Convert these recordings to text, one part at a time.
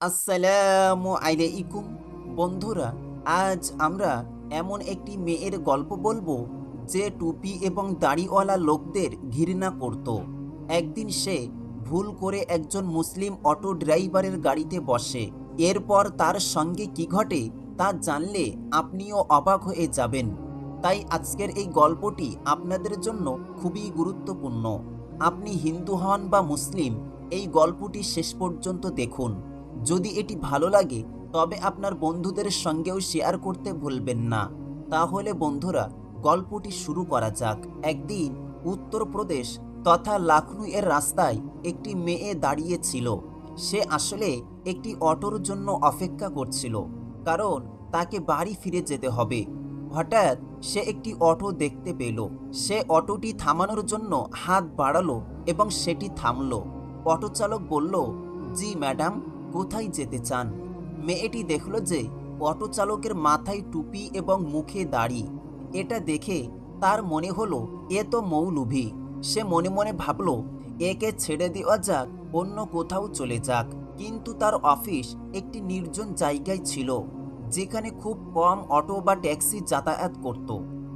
আসসালামু আলাইকুম। বন্ধুরা, আজ আমরা এমন একটি মেয়ের গল্প বলব যে টুপি এবং দাড়িওয়ালা লোকদের ঘৃণা করত। একদিন সে ভুল করে একজন মুসলিম অটো ড্রাইভারের গাড়িতে বসে। এরপর তার সঙ্গে কি ঘটে তা জানলে আপনিও অবাক হয়ে যাবেন। তাই আজকের এই গল্পটি আপনাদের জন্য খুবই গুরুত্বপূর্ণ। আপনি হিন্দু হন বা মুসলিম, এই গল্পটি শেষ পর্যন্ত দেখুন। যদি এটি ভালো লাগে, তবে আপনার বন্ধুদের সঙ্গেও শেয়ার করতে ভুলবেন না। তাহলে বন্ধুরা, গল্পটি শুরু করা যাক। একদিন উত্তরপ্রদেশ তথা লাখনৌ এর রাস্তায় একটি মেয়ে দাঁড়িয়েছিল। সে আসলে একটি অটোর জন্য অপেক্ষা করছিল, কারণ তাকে বাড়ি ফিরে যেতে হবে। হঠাৎ সে একটি অটো দেখতে পেল। সে অটোটি থামানোর জন্য হাত বাড়ালো এবং সেটি থামলো। অটো চালক বলল, জি, ম্যাডাম। কোথায় যেতে চান? মেয়েটি দেখল যে অটো চালকের মাথায় টুপি এবং মুখে দাড়ি। এটা দেখে তার মনে হলো, এ তো মৌলভী। সে মনে মনে ভাবল, একে ছেড়ে দেওয়া যাক, অন্য কোথাও চলে যাক। কিন্তু তার অফিস একটি নির্জন জায়গায় ছিল, যেখানে খুব কম অটো বা ট্যাক্সি যাতায়াত করত।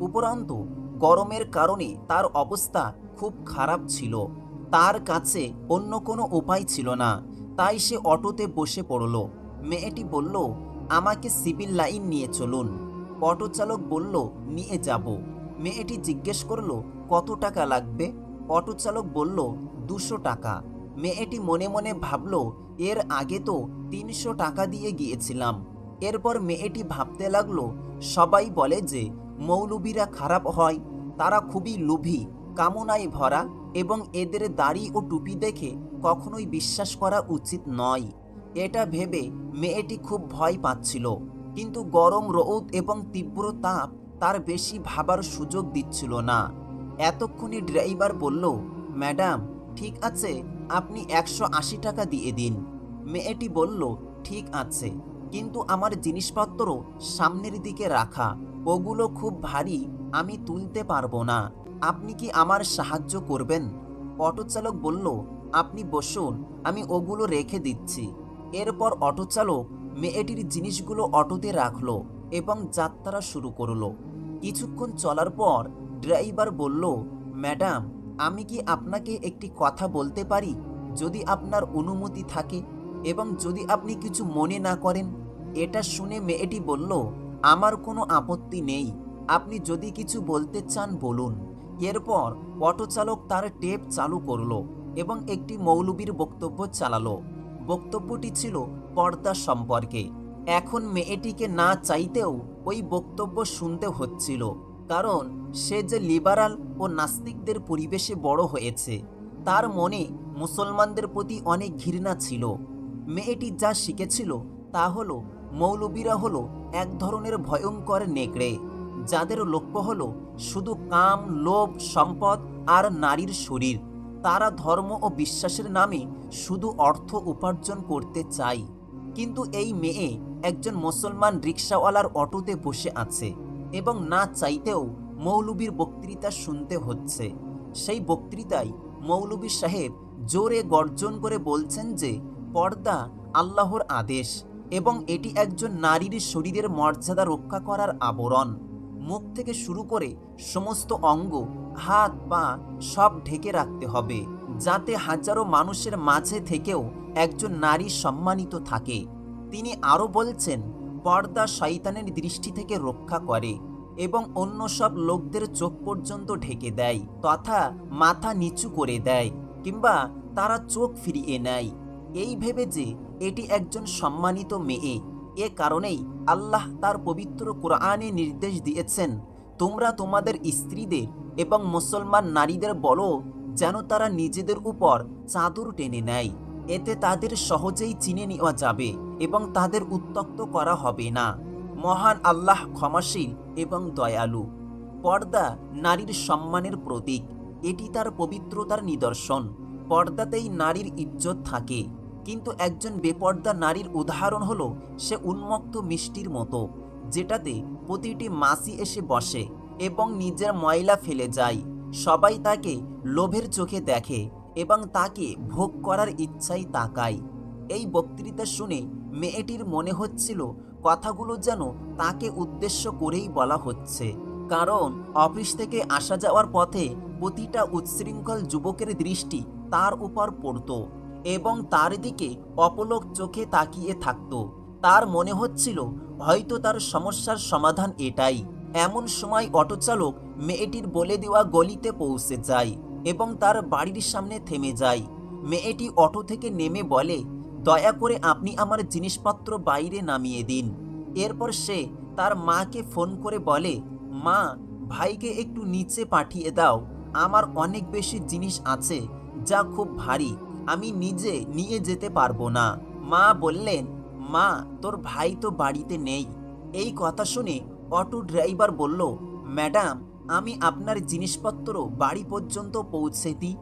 উপরন্তু, গরমের কারণে তার অবস্থা খুব খারাপ ছিল। তার কাছে অন্য কোনো উপায় ছিল না। তাই সে অটোতে বসে পড়ল। মেয়েটি বলল, আমাকে সিভিল লাইন নিয়ে চলুন। অটো চালক বলল, নিয়ে যাব। মেয়েটি জিজ্ঞেস করল, কত টাকা লাগবে? অটো চালক বলল, দুশো টাকা। মেয়েটি মনে মনে ভাবল, এর আগে তো তিনশো টাকা দিয়ে গিয়েছিলাম। এরপর মেয়েটি ভাবতে লাগল, সবাই বলে যে মৌলবীরা খারাপ হয়, তারা খুবই লোভী। কামনায় ভরা এবং এদের দাড়ি ও টুপি দেখে কখনোই বিশ্বাস করা উচিত নয়। এটা ভেবে মেয়েটি খুব ভয় পাচ্ছিল, কিন্তু গরম রোদ এবং তীব্র তাপ তার বেশি ভাবার সুযোগ দিচ্ছিল না। এতক্ষণে ড্রাইভার বলল, ম্যাডাম, ঠিক আছে, আপনি একশো আশি টাকা দিয়ে দিন। মেয়েটি বলল, ঠিক আছে, কিন্তু আমার জিনিসপত্র সামনের দিকে রাখা। ওগুলো খুব ভারী, আমি তুলতে পারব না। আপনি কি আমার সাহায্য করবেন? অটোচালক বলল, আপনি বসুন, আমি ওগুলো রেখে দিচ্ছি। এরপর অটোচালক মেয়েটির জিনিসগুলো অটোতে রাখল এবং যাত্রা শুরু করল। কিছুক্ষণ চলার পর ড্রাইভার বলল, ম্যাডাম, আমি কি আপনাকে একটি কথা বলতে পারি? যদি আপনার অনুমতি থাকে এবং যদি আপনি কিছু মনে না করেন? এটা শুনে মেয়েটি বলল, আমার কোনো আপত্তি নেই। আপনি যদি কিছু বলতে চান, বলুন। এরপর অটো চালক তার টেপ চালু করল এবং একটি মৌলবীর বক্তব্য চালালো। বক্তব্যটি ছিল পর্দা সম্পর্কে। এখন মেয়েটিকে না চাইতেও ওই বক্তব্য শুনতে হচ্ছিল, কারণ সে যে লিবারাল ও নাস্তিকদের পরিবেশে বড় হয়েছে, তার মনে মুসলমানদের প্রতি অনেক ঘৃণা ছিল। মেয়েটি যা শিখেছিল তা হলো, মৌলবীরা হলো এক ধরনের ভয়ঙ্কর নেকড়ে। যাদের লক্ষ্য হল শুধু কাম, লোভ, সম্পদ আর নারীর শরীর, তারা ধর্ম ও বিশ্বাসের নামে শুধু অর্থ উপার্জন করতে চায় কিন্তু এই মেয়ে একজন মুসলমান রিক্সাওয়ালার অটোতে বসে আছে এবং না চাইতেও মৌলবীর বক্তৃতা শুনতে হচ্ছে। সেই বক্তৃতায় মৌলবী সাহেব জোরে গর্জন করে বলছেন যে, পর্দা আল্লাহর আদেশ এবং এটি একজন নারীর শরীরের মর্যাদা রক্ষা করার আবরণ। মুখ থেকে শুরু করে সমস্ত অঙ্গ, হাত, পা সব ঢেকে রাখতে হবে, যাতে হাজারো মানুষের মাঝে থেকেও একজন নারী সম্মানিত থাকে। তিনি আরও বলছেন, পর্দা শয়তানের দৃষ্টি থেকে রক্ষা করে এবং অন্য সব লোকদের চোখ পর্যন্ত ঢেকে দেয়, তথা মাথা নিচু করে দেয়, কিংবা তারা চোখ ফিরিয়ে নেয়। এই ভেবে যে এটি একজন সম্মানিত মেয়ে এ কারণেই আল্লাহ তার পবিত্র কোরআনে নির্দেশ দিয়েছেন, তোমরা তোমাদের স্ত্রীদের এবং মুসলমান নারীদের বলো, যেন তারা নিজেদের উপর চাদর টেনে নেয়। এতে তাদের সহজেই চিনে নেওয়া যাবে এবং তাদের উত্তক্ত করা হবে না। মহান আল্লাহ ক্ষমাশীল এবং দয়ালু। পর্দা নারীর সম্মানের প্রতীক। এটি তার পবিত্রতার নিদর্শন। পর্দাতেই নারীর ইজ্জত থাকে। কিন্তু একজন বেপর্দা নারীর উদাহরণ হলো সে উন্মুক্ত মিষ্টির মতো, যেটাতে প্রতিটি মাসি এসে বসে এবং নিজের ময়লা ফেলে যায়। সবাই তাকে লোভের চোখে দেখে এবং তাকে ভোগ করার ইচ্ছাই তাকায়। এই বক্তৃতা শুনে মেয়েটির মনে হচ্ছিল কথাগুলো যেন তাকে উদ্দেশ্য করেই বলা হচ্ছে। কারণ অফিস থেকে আসা যাওয়ার পথে প্রতিটা উচ্ছৃঙ্খল যুবকের দৃষ্টি তার উপর পড়ত। এবং তার দিকে অপলক চোখে তাকিয়ে থাকত। তার মনে হচ্ছিল, হয়তো তার সমস্যার সমাধান এটাই। এমন সময় অটো চালক মেয়েটির বলে দেওয়া গলিতে পৌঁছে যায় এবং তার বাড়ির সামনে থেমে যায়। মেয়েটি অটো থেকে নেমে বলে, দয়া করে আপনি আমার জিনিসপত্র বাইরে নামিয়ে দিন। এরপর সে তার মাকে ফোন করে বলে, মা, ভাইকে একটু নিচে পাঠিয়ে দাও। আমার অনেক বেশি জিনিস আছে যা খুব ভারী। আমি নিজে নিয়ে যেতে পারব না। মা বললেন, মা, তোর ভাই তো বাড়িতে নেই। এই কথা শুনে অটো ড্রাইভার বলল, ম্যাডাম, আমি আপনার জিনিসপত্র বাড়ি পর্যন্ত পৌঁছে দিই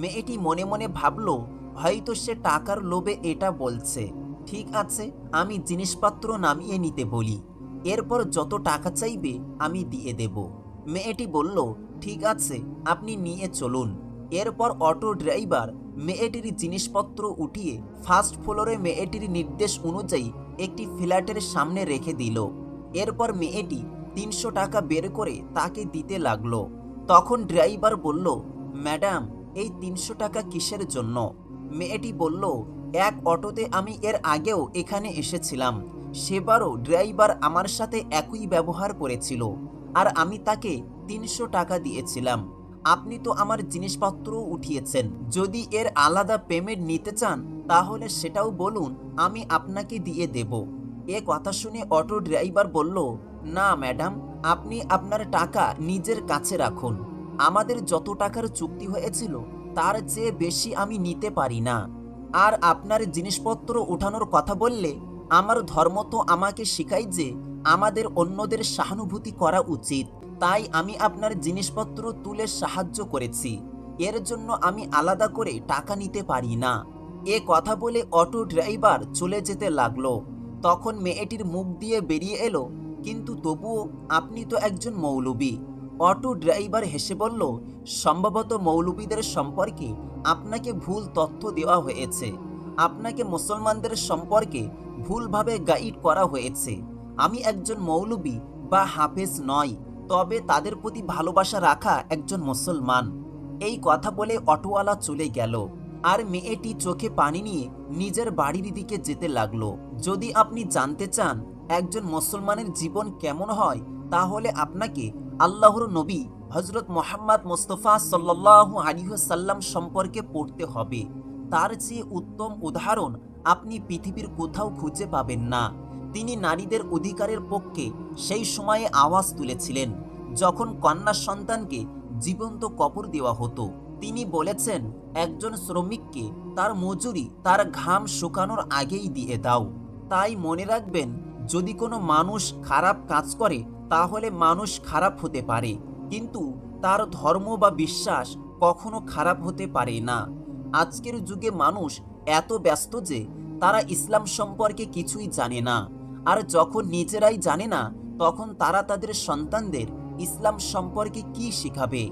মেয়েটি মনে মনে ভাবল, হয়তো সে টাকার লোভে এটা বলছে। ঠিক আছে, আমি জিনিসপত্র নামিয়ে নিতে বলি। এরপর যত টাকা চাইবে, আমি দিয়ে দেব। মেয়েটি বলল, ঠিক আছে, আপনি নিয়ে চলুন। এরপর অটো ড্রাইভার মেয়েটির জিনিসপত্র উঠিয়ে ফার্স্ট ফ্লোরে মেয়েটির নির্দেশ অনুযায়ী একটি ফ্ল্যাটের সামনে রেখে দিল। এরপর মেয়েটি তিনশো টাকা বের করে তাকে দিতে লাগল। তখন ড্রাইভার বলল, ম্যাডাম, এই তিনশো টাকা কিসের জন্য? মেয়েটি বলল, এক অটোতে আমি এর আগেও এখানে এসেছিলাম। সেবারও ড্রাইভার আমার সাথে একই ব্যবহার করেছিল। আর আমি তাকে তিনশো টাকা দিয়েছিলাম। আপনি তো আমার জিনিসপত্র উঠিয়েছেন। যদি এর আলাদা পেমেন্ট নিতে চান, তাহলে সেটাও বলুন, আমি আপনাকে দিয়ে দেব। এ কথা শুনে অটো ড্রাইভার বলল, না, ম্যাডাম, আপনি আপনার টাকা নিজের কাছে রাখুন। আমাদের যত টাকার চুক্তি হয়েছিল, তার চেয়ে বেশি আমি নিতে পারি না। আর আপনার জিনিসপত্র উঠানোর কথা বললে, আমার ধর্ম তো আমাকে শেখায় যে আমাদের অন্যদের সহানুভূতি করা উচিত। তাই আমি আপনার জিনিসপত্র তুলে সাহায্য করেছি। এর জন্য আমি আলাদা করে টাকা নিতে পারি না। এ কথা বলে অটো ড্রাইভার চলে যেতে লাগল। তখন মেয়েটির মুখ দিয়ে বেরিয়ে এলো, কিন্তু তবুও আপনি তো একজন মৌলবী। অটো ড্রাইভার হেসে বলল, সম্ভবত মৌলবীদের সম্পর্কে আপনাকে ভুল তথ্য দেওয়া হয়েছে। আপনাকে মুসলমানদের সম্পর্কে ভুলভাবে গাইড করা হয়েছে। আমি একজন মৌলবী বা হাফেজ নয়। তবে তাদের প্রতি ভালোবাসা রাখা একজন মুসলমান। এই কথা বলে অটোওয়ালা চলে গেল। আর মেয়েটি চোখে পানি নিয়ে নিজের বাড়ির দিকে যেতে লাগল। যদি আপনি জানতে চান একজন মুসলমানের জীবন কেমন হয়, তাহলে আপনাকে আল্লাহর নবী হজরত মোহাম্মদ মোস্তফা সাল্লাহ আলিহাসাল্লাম সম্পর্কে পড়তে হবে। তার চেয়ে উত্তম উদাহরণ আপনি পৃথিবীর কোথাও খুঁজে পাবেন না। তিনি নারীদের অধিকারের পক্ষে সেই সময়ে আওয়াজ তুলেছিলেন, যখন কন্যা সন্তানকে জীবন্ত কবর দেওয়া হতো। তিনি বলেছেন, একজন শ্রমিককে তার মজুরি, তার ঘাম শুকানোর আগেই দিয়ে দাও। তাই মনে রাখবেন, যদি কোনো মানুষ খারাপ কাজ করে, তাহলে মানুষ খারাপ হতে পারে। কিন্তু তার ধর্ম বা বিশ্বাস কখনো খারাপ হতে পারে না। আজকের যুগে মানুষ এত ব্যস্ত যে তারা ইসলাম সম্পর্কে কিছুই জানে না। আর যখন নিজেরাই জানে না, তখন তারা তাদের সন্তানদের ইসলাম সম্পর্কে কি শেখাবে?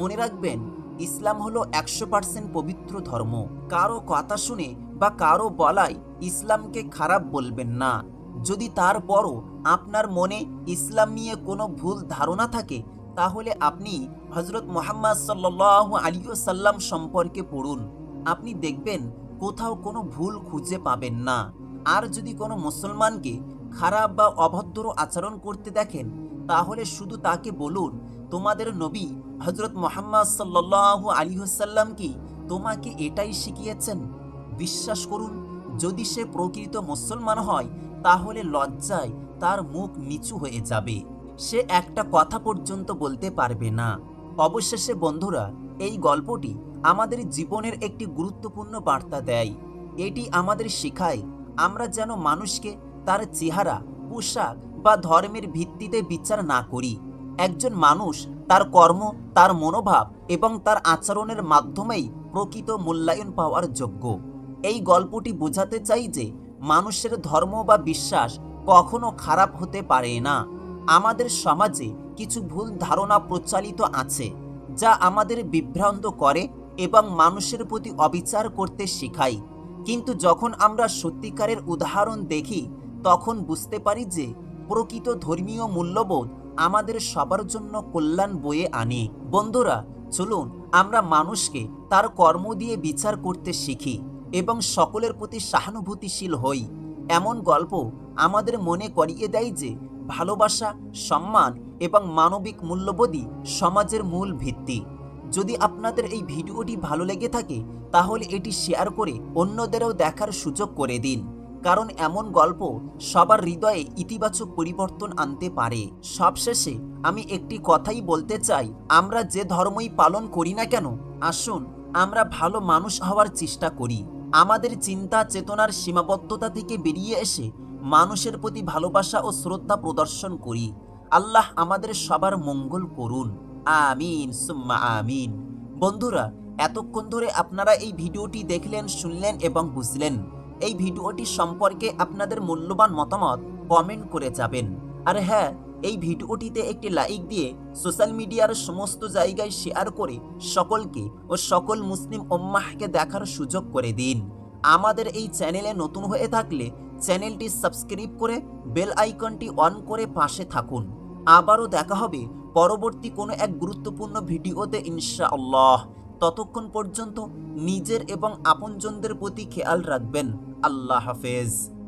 মনে রাখবেন, ইসলাম হলো একশো পার্সেন্ট পবিত্র ধর্ম। কারও কথা শুনে বা কারও বলায় ইসলামকে খারাপ বলবেন না। যদি তারপরও আপনার মনে ইসলাম নিয়ে কোনো ভুল ধারণা থাকে, তাহলে আপনি হজরত মোহাম্মদ সাল্লাহ আলিয়াল্লাম সম্পর্কে পড়ুন। আপনি দেখবেন কোথাও কোনো ভুল খুঁজে পাবেন না। আর যদি কোনো মুসলমানকে খারাপ বা অভদ্র আচরণ করতে দেখেন, তাহলে শুধু তাকে বলুন, তোমাদের নবী হজরত মোহাম্মদ সাল্লাহ আলিহাসাল্লাম কি তোমাকে এটাই শিখিয়েছেন? বিশ্বাস করুন, যদি সে প্রকৃত মুসলমান হয়, তাহলে লজ্জায় তার মুখ নিচু হয়ে যাবে। সে একটা কথা পর্যন্ত বলতে পারবে না। অবশেষে বন্ধুরা, এই গল্পটি আমাদের জীবনের একটি গুরুত্বপূর্ণ বার্তা দেয়। এটি আমাদের শেখায় আমরা যেন মানুষকে তার চেহারা, পোশাক বা ধর্মের ভিত্তিতে বিচার না করি। একজন মানুষ তার কর্ম, তার মনোভাব এবং তার আচরণের মাধ্যমেই প্রকৃত মূল্যায়ন পাওয়ার যোগ্য। এই গল্পটি বোঝাতে চাই যে মানুষের ধর্ম বা বিশ্বাস কখনো খারাপ হতে পারে না। আমাদের সমাজে কিছু ভুল ধারণা প্রচালিত আছে, যা আমাদের বিভ্রান্ত করে এবং মানুষের প্রতি অবিচার করতে শেখায়। কিন্তু যখন আমরা সত্যিকারের উদাহরণ দেখি, তখন বুঝতে পারি যে প্রকৃত ধর্মীয় মূল্যবোধ আমাদের সবার জন্য কল্যাণ বয়ে আনে। বন্ধুরা, চলুন আমরা মানুষকে তার কর্ম দিয়ে বিচার করতে শিখি এবং সকলের প্রতি সহানুভূতিশীল হই। এমন গল্প আমাদের মনে করিয়ে দেয় যে ভালোবাসা, সম্মান এবং মানবিক মূল্যবোধই সমাজের মূল ভিত্তি। যদি আপনাদের এই ভিডিওটি ভালো লেগে থাকে, তাহলে এটি শেয়ার করে অন্যদেরও দেখার সুযোগ করে দিন। কারণ এমন গল্প সবার হৃদয়ে ইতিবাচক পরিবর্তন আনতে পারে। সবশেষে আমি একটি কথাই বলতে চাই, আমরা যে ধর্মই পালন করি না কেন, আসুন আমরা ভালো মানুষ হওয়ার চেষ্টা করি। আমাদের চিন্তা চেতনার সীমাবদ্ধতা থেকে বেরিয়ে এসে মানুষের প্রতি ভালোবাসা ও শ্রদ্ধা প্রদর্শন করি। আল্লাহ আমাদের সবার মঙ্গল করুন। আমিন, সুম্মা আমিন। বন্ধুরা, এতক্ষণ ধরে আপনারা এই ভিডিওটি দেখলেন, শুনলেন এবং বুঝলেন। এই ভিডিওটি সম্পর্কে আপনাদের মূল্যবান মতামত কমেন্ট করে যাবেন। আর হ্যাঁ এই ভিডিওটিতে একটি লাইক দিয়ে সোশ্যাল মিডিয়ার সমস্ত জায়গায় শেয়ার করে সকলকে ও সকল মুসলিম ওম্মাহকে দেখার সুযোগ করে দিন। আমাদের এই চ্যানেলে নতুন হয়ে থাকলে চ্যানেলটি সাবস্ক্রাইব করে বেল আইকনটি অন করে পাশে থাকুন। আবারও দেখা হবে পরবর্তী কোনো এক গুরুত্বপূর্ণ ভিডিওতে ইনশাআল্লাহ। ততক্ষণ পর্যন্ত নিজের এবং আপনজনদের প্রতি খেয়াল রাখবেন। আল্লাহ হাফেজ।